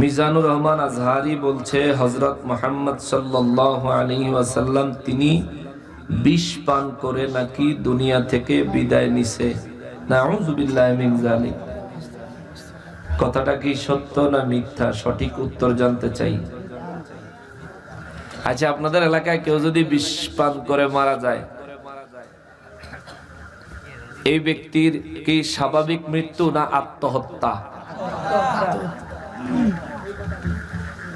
মিজানুর রহমান আজহারি বলছে হজরত মোহাম্মদ সাল্লাহ আলী ওয়াসাল্লাম তিনি বিষ পান করে নাকি দুনিয়া থেকে বিদায় নিছে। কথাটা কি সত্য না মিথ্যা? সঠিক উত্তর জানতে চাই। আচ্ছা আপনাদের এলাকায় কেউ যদি বিষ পান করে মারা যায়, এই ব্যক্তির কি স্বাভাবিক মৃত্যু না আত্মহত্যা?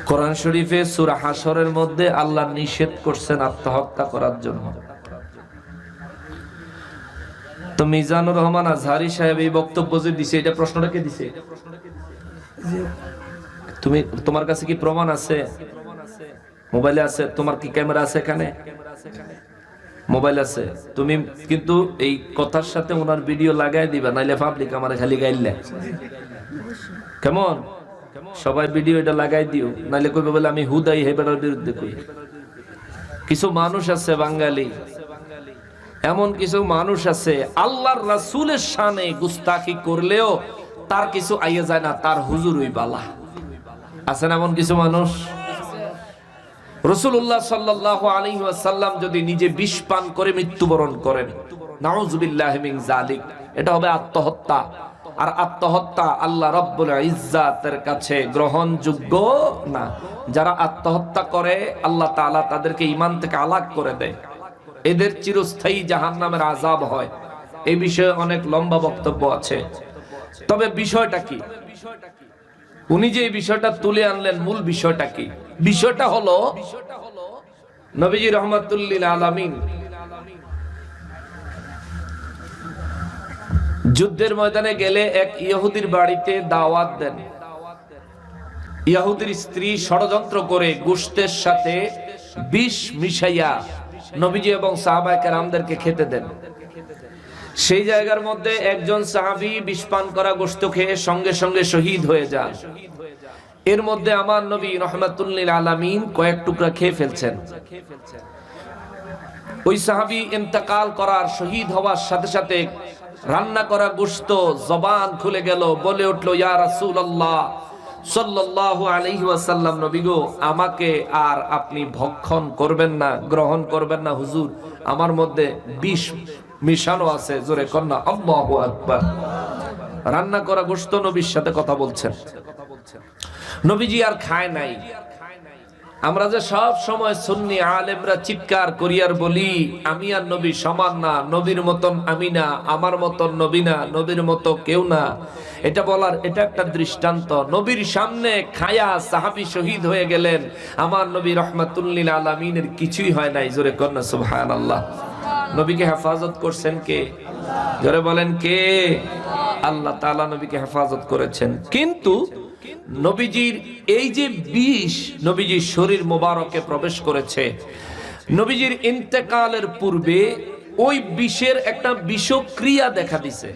কোরআন শরীফে সূরা হাসরের মধ্যে আল্লাহ নিষেধ করছেন আত্মহত্যা করার জন্য। তো মিজানুর রহমান আজহারি সাহেব এই বক্তব্য যে দিছে, এটা প্রশ্নটা কে দিছে? তুমি, তোমার কাছে কি প্রমাণ আছে? মোবাইলে আছে? তোমার কি ক্যামেরা আছে এখানে? মোবাইল আছে। তুমি কিন্তু এই কথার সাথে ওনার ভিডিও লাগাই দিবা, নাইলে পাবলিক আমার খালি গাইলে কেমন? সবাই ভিডিও এটা লাগাই দিও। নাইলে কইবে বলে আমি হুদাই হেবেটার বিরুদ্ধে কই। কিছু মানুষ আছে বাঙালি, এমন কিছু মানুষ আছে, আল্লাহর রাসূলের শানে গুস্তাখি করলেও তার কিছু আইয়ে যায় না, তার হুজুরই বালা। আছেন এমন কিছু মানুষ? রসুল্লাহ সাল্লাহ আলী সাল্লাম যদি নিজে বিষ পান করে মৃত্যুবরণ করেন, নাউজুবিল্লাহ জালিক এটা হবে আত্মহত্যা। আর আত্মহত্যা আল্লাহ রব্বুল ইজ্জাতের কাছে গ্রহণযোগ্য না। যারা আত্মহত্যা করে, আল্লাহ তাআলা তাদেরকে ইমান থেকে আলাগ করে দেয়। এদের চিরস্থায়ী জাহান্নামের আজাব হয়। এই বিষয়ে অনেক লম্বা বক্তব্য আছে। তবে বিষয়টা কি? উনি যে বিষয়টা তুলে আনলেন, মূল বিষয়টা কি? বিষয়টা হলো, নবীজি রহমাতুল্লিল আলামিন যুদ্ধের ময়দানে গেলে এক ইহুদির বাড়িতে দাওয়াত দেন। ইহুদির স্ত্রী ষড়যন্ত্র করে গোষ্ঠের সাথে বিষ মিশাইয়া নবীজি এবং সাহাবায়ে কেরামদেরকে খেতে দেন। সেই জায়গার মধ্যে একজন সাহাবি বিষ পান করা গোশত খেয়ে সঙ্গে সঙ্গে শহীদ হয়ে যান। এর মধ্যে আমার নবী রহমাতুল্লিল আলামিন কয়েক টুকরা খেয়ে ফেলছেন। ওই সাহাবি ইন্তেকাল করার শহীদ হওয়ার সাথে সাথে রান্না করা গোশত, জবান খুলে গেল, বলে উঠল, ইয়া রাসূলুল্লাহ, সাল্লাল্লাহু আলাইহি ওয়াসাল্লাম, নবী গো, আমাকে আর আপনি ভক্ষণ করবেন না, গ্রহণ করবেন না, হুজুর। আমার মধ্যে বিষ মিশানো আছে, জোরে কন্যা, আল্লাহু আকবার। রান্না করা গোশত নবীর সাথে কথা বলছেন। নবীজি আর খায় নাই। আমরা যে সব সময় সুন্নি আলেমরা চিৎকার করিয়ার বলি, আমি আর নবী সমান না, নবীর মতন আমি না, আমার মতন নবী না, নবীর মতো কেউ না। এটা বলার, এটা একটা দৃষ্টান্ত। নবীর সামনে খায়া সাহাবি শহীদ হয়ে গেলেন। আমার নবী রহমাতুল্লিল আলমিনের কিছুই হয় নাই, জোরে কন্যা সুবহান আল্লাহ নবীকে হেফাজত করছেন কে? জোরে বলেন কে? আল্লাহ তাআলা নবীকে হেফাজত করেছেন। কিন্তু নবীজির এই যে বিষ নবীজির শরীর মোবারকে প্রবেশ করেছে, নবীজির ইন্তেকালের পূর্বে ওই বিষের একটা বিষক্রিয়া দেখা দিছে,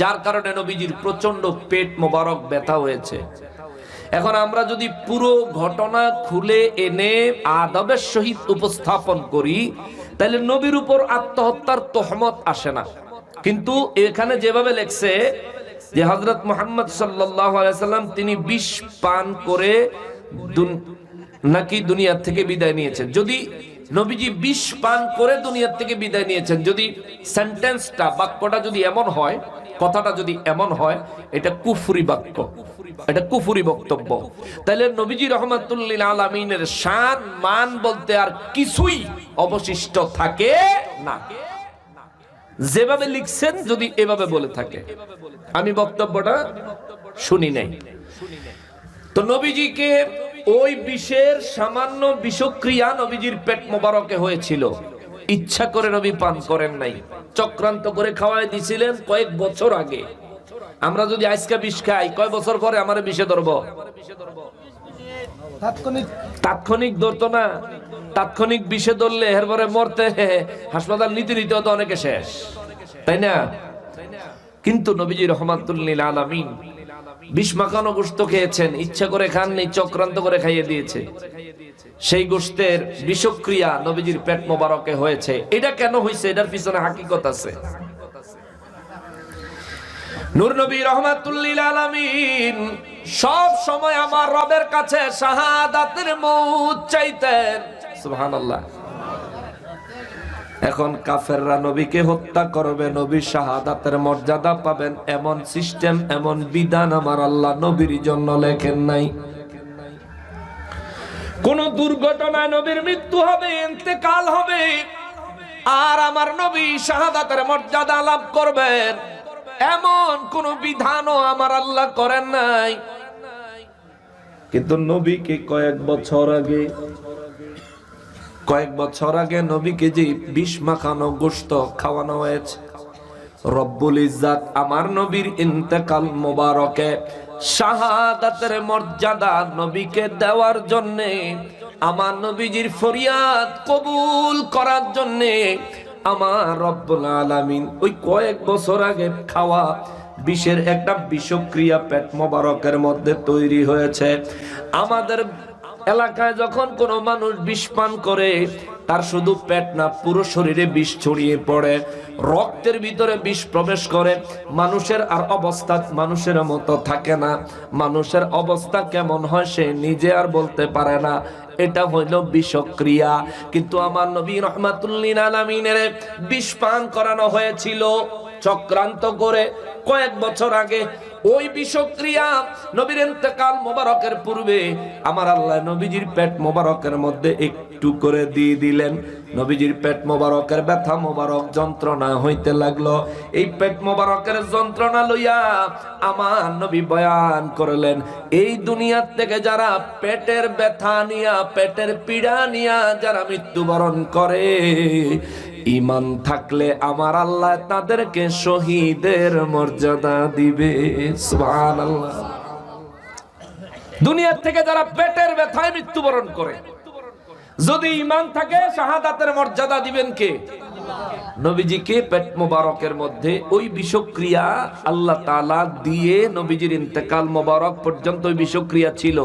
যার কারণে নবীজির প্রচণ্ড পেট মোবারক ব্যথা হয়েছে। এখন আমরা যদি পুরো ঘটনা খুলে এনে আদবের সহিত উপস্থাপন করি, তাহলে নবীর উপর আত্মহত্যার তহমত আসে না। কিন্তু এখানে যেভাবে লেখছে যে হজরত মোহাম্মদ সাল্লাম তিনি বিষ পান করে নাকি দুনিয়া থেকে বিদায় নিয়েছেন। যদি নবীজি বিষ পান করে দুনিয়ার থেকে বিদায় নিয়েছেন, যদি সেন্টেন্সটা বাক্যটা যদি এমন হয়, কথাটা যদি এমন হয়, এটা কুফুরি বাক্য। এটা কুফুরি বক্তব্য। তাহলে নবীজি রহমাতুল্লিল আলমিনের শান মান বলতে আর কিছুই অবশিষ্ট থাকে না। যেভাবে লিখছেন যদি এভাবে বলে থাকে। আমি বক্তব্যটা শুনি নাই। তো নবীজিকে ওই বিষের সামান্য বিষক্রিয়া নবীজির পেট মোবারকে হয়েছিল। ইচ্ছা করে নবী পান করেন নাই। চক্রান্ত করে খাওয়াই দিছিলেন কয়েক বছর আগে। আমরা যদি আজকে বিষ খাই কয় বছর পরে আমার বিষে ধরবো? তাৎক্ষণিক তাৎক্ষণিক ধরতো না। তাৎক্ষণিক বিষে ধরলে এরপরে মরতে হাসপাতাল নিতে নিতে হতো অনেকে শেষ। তাই না? কিন্তু নবীজি রহমাতুল্লিল আলামিন বিষ মাখানো গোস্ত খেয়েছেন, ইচ্ছা করে খাননি, চক্রান্ত করে খাইয়ে দিয়েছে। সেই গোস্তের বিষক্রিয়া নবীজির পেট মোবারকে হয়েছে। এটা কেন হয়েছে এটার পিছনে হাকিকত আছে। নূর নবী রহমাতুল্লিল আলামিন সব সময় আমার রবের কাছে শাহাদাতের মৌত চাইতেন। এখন কাফেররা নবীকে হত্যা করবে, নবী শাহাদাতের মর্যাদা পাবেন। এমন সিস্টেম, এমন বিধান আমার আল্লাহ নবীর জন্য লেখেন নাই। কোন দুর্ঘটনায় নবীর মৃত্যু হবে, ইন্তেকাল হবে, আর আমার নবী শাহাদাতের মর্যাদা লাভ করবেন। এমন কোন বিধানও আমার আল্লাহ করেন নাই। কিন্তু নবীকে কয়েক বছর আগে কয়েক বছর আগে নবীকে যে বিষ মাখানো গোস্ত খাওয়ানো হয়েছে, রব্বুল ইজ্জাত আমার নবীর ইন্তেকাল মোবারকে, শাহাদাতের মর্যাদা নবীকে দেওয়ার জন্যে, আমার নবীজির ফরিয়াদ কবুল করার জন্যে, আমার রব্বুল আলামিন ওই কয়েক বছর আগে খাওয়া বিষের একটা বিষক্রিয়া পেট মোবারকের মধ্যে তৈরি হয়েছে। আমাদের এলাকায় যখন কোনো মানুষ বিষ পান করে, তার শুধু পেট না, পুরো শরীরে বিষ ছড়িয়ে পড়ে, রক্তের ভিতরে বিষ প্রবেশ করে। মানুষের আর অবস্থা মানুষের মতো থাকে না। মানুষের অবস্থা কেমন হয় সে নিজে আর বলতে পারে না। এটা হইল বিষক্রিয়া। কিন্তু আমার নবী রহমাতুল্লিন আলামিনের বিষ পান করানো হয়েছিল চক্রান্ত করে কয়েক বছর আগে। ওই বিষক্রিয়া নবীর ইন্তেকাল মোবারকের পূর্বে আমার আল্লাহ নবীজির পেট মোবারকের মধ্যে একটু করে দিয়ে দিলেন। নবীজির পেট মোবারকের ব্যথা, মোবারক যন্ত্রণা হইতে লাগল। এই পেট মোবারকের যন্ত্রণা লইয়া আমার নবী বয়ান করলেন, এই দুনিয়ার থেকে যারা পেটের ব্যথা নিয়া, পেটের পীড়া নিয়া যারা মৃত্যুবরণ করে ইমান থাকলে আমার আল্লাহ তাদেরকে শহীদের মর্যাদা দিবে। দুনিয়ার থেকে যারা পেটের ব্যথায় মৃত্যুবরণ করে, যদি ইমান থাকে, শাহাদাতের মর্যাদা দিবেন কে? নবীজিকে পেট মোবারকের মধ্যে ওই বিষক্রিয়া আল্লাহ তালা দিয়ে নবীজির ইন্তেকাল মোবারক পর্যন্ত ওই বিষক্রিয়া ছিল।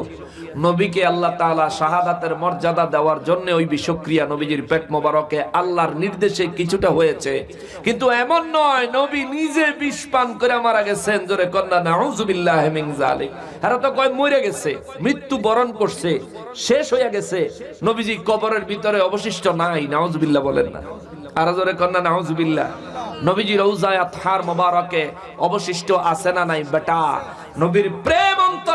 নবীকে আল্লাহ তাআলা শাহাদাতের মর্যাদা দেওয়ার জন্য ওই বিষক্রিয়া নবীজির পেট মোবারকে আল্লাহর নির্দেশে কিছুটা হয়েছে। কিন্তু এমন নয়, নবী নিজে বিষ পান করে মারা গেছেন। জোরে কন্যা নাউজুবিল্লাহ জালিক এরা তো কয় মরে গেছে, মৃত্যু বরণ করছে, শেষ হয়ে গেছে। নবীজি কবরের ভিতরে অবশিষ্ট নাই, নাউজুবিল্লাহ বলেন না। আর জোরে কন্যা নাউজুবিল্লাহ। নবীজি রৌজায় আতহার মোবারকে অবশিষ্ট আছে না নাই, বেটা। নবীর প্রেম অন্তরে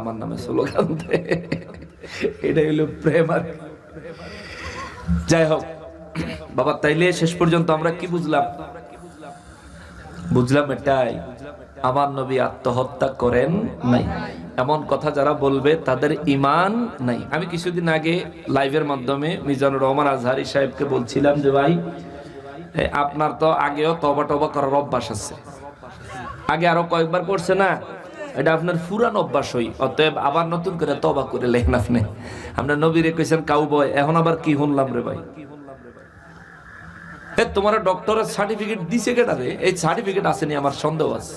আমার নামে এটাই হলো প্রেম আর যাই হোক বাবা, তাইলে শেষ পর্যন্ত আমরা কি বুঝলাম? বুঝলাম এটাই, আমার নবী আত্মহত্যা করেন নাই। এমন কথা যারা বলবে, তাদের ইমান নাই। আমি কিছুদিন আগে লাইভের মাধ্যমে মিজানুর রহমান আজহারি সাহেবকে বলছিলাম যে, ভাই আপনার তো আগেও তবা টবা করার অভ্যাস আছে। আগে আরও কয়েকবার করছে না? এটা আপনার পুরান অভ্যাস হই, অতএব আবার নতুন করে তবা করে লেখেন আপনি। আমরা নবীরে কইছেন কাউ বয় এখন আবার কি শুনলাম রে ভাই? তোমার ডক্টরের সার্টিফিকেট দিছে কেটা রে? এই সার্টিফিকেট আসেনি আমার সন্দেহ আছে।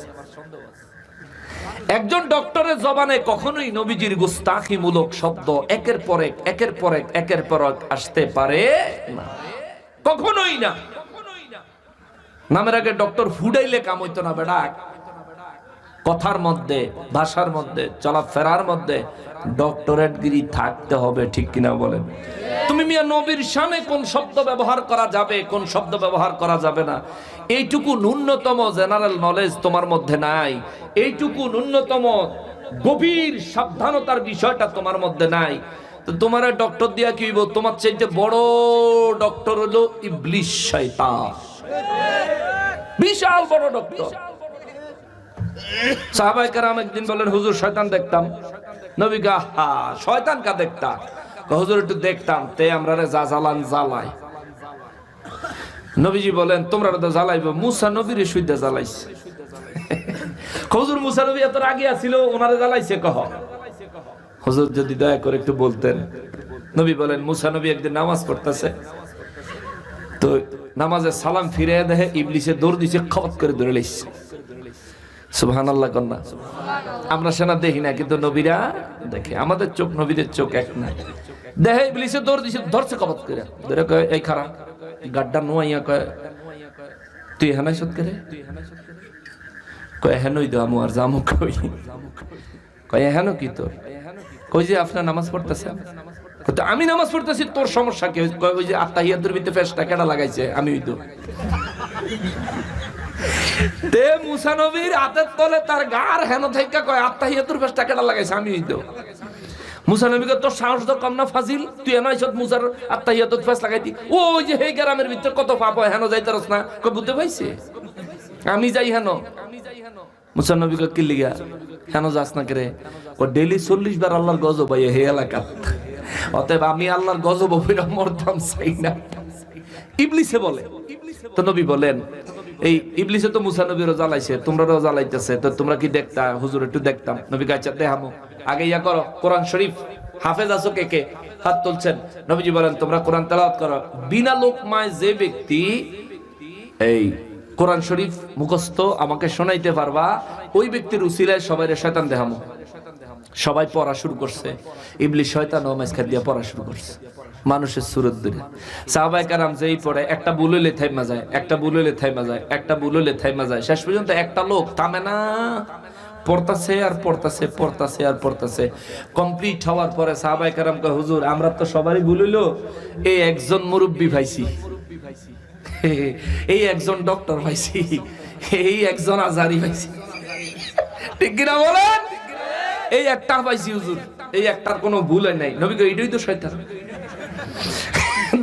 একজন ডক্টরের জবানে কখনোই নবীজির গুস্তাখিমূলক শব্দ একের পর এক, একের পর এক, একের পর এক আসতে পারে না। কখনোই না। নামের আগে ডক্টর ফুডাইলে কাম হইতো না বেড়া কথার মধ্যে, ভাষার মধ্যে, চলাফেরার মধ্যে ডক্টরেট গিরি থাকতে হবে, ঠিক কিনা বলেন? তুমি মিয়া নবীর সামনে কোন শব্দ ব্যবহার করা যাবে, কোন শব্দ ব্যবহার করা যাবে না? এইটুকু ন্যূনতম জেনারেল নলেজ তোমার মধ্যে নাই। এইটুকু ন্যূনতম গভীর সাবধানতার বিষয়টা তোমার মধ্যে নাই। তোমার ডক্টর দিয়া কি হইব? তোমার চাইতে বড় ডক্টর হলো ইবলিশ শয়তান। বিশাল বড় ডক্টর। সাহাবাই কারাম একদিন বলেন হুজুর, শয়তান দেখতাম। নবী গা, হা, শয়তান কা দেখতাম হুজুর, একটু দেখতাম, তে আমরা যা জ্বালান, জ্বালাই। নবীজি বলেন, তোমরা তো জ্বালাইব। মুসা নবীর সুইদা জ্বালাইছে। হুজুর, মুসা নবী এত আগে আসিল ওনারে জ্বালাইছে, কহ। হুজুর যদি দয়া করে একটু বলতেন। নবী বলেন, মুসা নবী একদিন নামাজ পড়তেছে। তো নামাজে সালাম ফিরে দেহে ইবলিসে দৌড় দিছে, খবত করে ধরে লাইছে। সুবহান আল্লাহ কন্যা আমরা সেনা দেখি না, কিন্তু নবীরা দেখে। আমাদের চোখ নবীদের চোখ এক না। দেখে ইবলিসে দৌড় দিছে, ধরছে খবত করে। ধরে কয়, এই খারাপ গাড্ডা নোয়াইয়া কয়, তুই হেনাই সত করে? কয়, হেনই দো আমু আর জামু কই? কয়, হেন কি তোর? কই যে আপনার নামাজ তো আমি নামাজ পড়তেছি, তোর সমস্যা কি? কয়, ওই যে আত্মাহিয়াতুর ভিতরে ফেসটা কেডা লাগাইছে? আমি ওই তো তে মুসা নবীর তলে তার গার হেন থেকে কয়, আত্মাহিয়াতুর ফেসটা কেডা লাগাইছে? আমি তো মুসা সাহস তো কম না, ফাজিল? তুই এনে আইছত মুসার আত্মাহিয়াতুর ফেস লাগাইতি। ও ওই যে হেই গ্রামের ভিতরে কত পাপ হয়, হেন যাইতারস না। বুঝতে পাইছে? আমি যাই হেন। মুসা কি লিগা? হেন যাস না করে? ও ডেলি চল্লিশ বার আল্লাহর গজব হয় হে এলাকা অতএব আমি আল্লাহর গজব অভিরা মরতাম, চাই না। ইবলিসে বলে। তো নবী বলেন এই ইবলিসে তো মুসা তো তোমরা কি দেখতা? হুজুর একটু দেখতাম। নবী গাইছা দেখামো। আগে ইয়া করো, কোরআন শরীফ। হাফেজ আছো কে কে? হাত তুলছেন। নবীজি বলেন, তোমরা কোরআন তেলাওয়াত করো। বিনা লোকমায় যে ব্যক্তি এই কোরআন শরীফ মুখস্থ আমাকে শোনাইতে পারবা, ওই ব্যক্তির উসিলায় সবাই শয়তান দেখামো। সবাই পড়া শুরু করছে। ইবলি শয়তান ও মেসখার দিয়ে পড়া শুরু করছে। মানুষের সুরত দূরে। সাহাবাই কারাম যেই পড়ে, একটা বুললে থাইমা যায়, একটা বুললে থাইমা যায়, একটা বুললে থাইমা যায়। শেষ পর্যন্ত একটা লোক থামে না। পড়তাছে আর পড়তাছে পড়তাছে আর পড়তাছে। কমপ্লিট হওয়ার পরে সাহাবাই কারাম কয়, হুজুর, আমরা তো সবারই ভুলিল এই একজন মুরব্বী ভাইছি এই একজন ডক্টর ভাইছি এই একজন আজারি ভাইছি ঠিক কিনা বলেন? এই একটা পাইছি, হুজুর। এই একটার কোনো ভুল নাই। নবী এটাই তো শয়তান।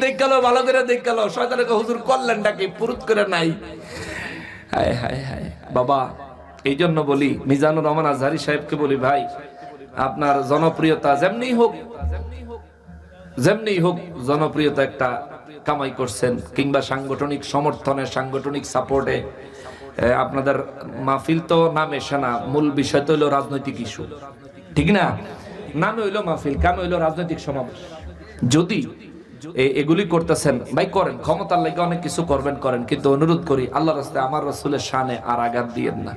দেখ গেল ভালো করে দেখ গেল। শয়তানের কয়, হুজুর কল্যাণটাকে পুরুত করে নাই। হায় হায় হায়। বাবা এই জন্য বলি মিজানুর রহমান আজহারি সাহেবকে বলি ভাই আপনার জনপ্রিয়তা যেমনি হোক যেমনি হোক জনপ্রিয়তা একটা কামাই করছেন কিংবা সাংগঠনিক সমর্থনে সাংগঠনিক সাপোর্টে আপনাদের মাহফিল তো নামে সেনা মূল বিষয় তো হইল রাজনৈতিক ইস্যু ঠিক না? নামে হইল মাহফিল কামে হইল রাজনৈতিক সমাবেশ। যদি এগুলি করতেছেন, ভাই করেন, ক্ষমতার লাগে অনেক কিছু করবেন, করেন, কিন্তু অনুরোধ করি আল্লাহ রাস্তায় আমার রসুলের শানে আর আঘাত দিয়েন না।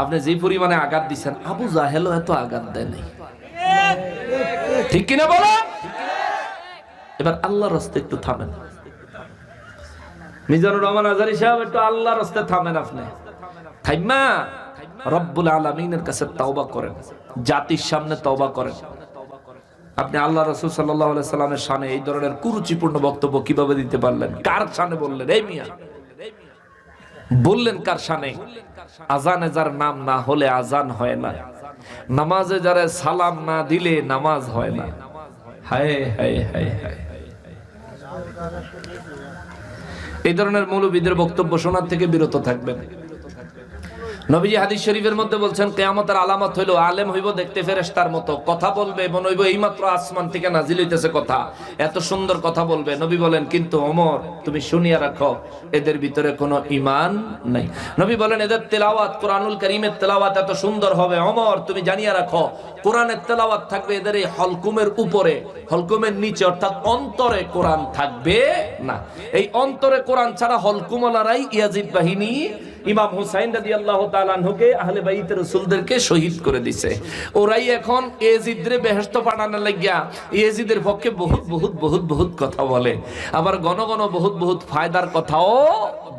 আপনি যে পরিমাণে আঘাত দিচ্ছেন আবু জাহেলও এত আঘাত দেয় নাই। ঠিক কিনা বলো? এবার আল্লাহর রাস্তে একটু থামেন। মিজানুর রহমান আজারি সাহেব, একটু আল্লাহর রাস্তে থামেন আপনি। থাইমা রব্বুল আলমিনের কাছে তওবা করেন। জাতির সামনে তওবা করেন। আপনি আল্লাহ রসুল সাল্লাহ সাল্লামের সামনে এই ধরনের কুরুচিপূর্ণ বক্তব্য কীভাবে দিতে পারলেন? কার সামনে বললেন? এই মিয়া। বললেন কার সামনে আজানে যার নাম না হলে আজান হয় না। নামাজে যারা সালাম না দিলে নামাজ হয় না। হায় হায় হায় হায়। এই ধরনের মৌলবীদের বক্তব্য শোনার থেকে বিরত থাকবেন। নবীজি হাদিস শরীফের মধ্যে বলছেন, কেয়ামতের আলামত হইল, আলেম হইব, দেখতে ফেরেশতার মতো। কথা বলবে, মনে হইব এইমাত্র আসমান থেকে নাজিল হইতেছে কথা। এত সুন্দর কথা বলবে। নবী বলেন, কিন্তু অমর তুমি শুনিয়া রাখো, এদের ভিতরে কোনো ইমান নাই। নবী বলেন, এদের তেলাওয়াত, কোরআনুল করিমের তেলাওয়াত এত সুন্দর হবে। অমর তুমি জানিয়া রাখো, কোরআনের তেলাওয়াত থাকবে এদের এই হলকুমের উপরে। হলকুমের নিচে, অর্থাৎ অন্তরে কোরআন থাকবে না। এই অন্তরে কোরআন ছাড়া হলকুমলারাই ইয়াজিদ বাহিনী ইমাম হুসাইন রাদি আল্লাহ তালানহুকে আহলে বাইতের রসুলদেরকে শহীদ করে দিছে। ওরাই এখন এজিদরে বেহেস্ত পাঠানোর লাগিয়া এজিদের পক্ষে বহুত বহুত বহুত বহুত কথা বলে। আবার গণ গণ বহুত বহুত ফায়দার কথাও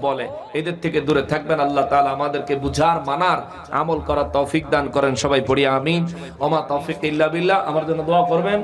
বলে। এদের থেকে দূরে থাকবেন, আল্লাহ তালা আমাদেরকে বুঝার, মানার, আমল করার তৌফিক দান করেন। সবাই পড়ি আমিন। ওমা তৌফিক ইল্লা বিল্লাহ। আমার জন্য দোয়া করবেন।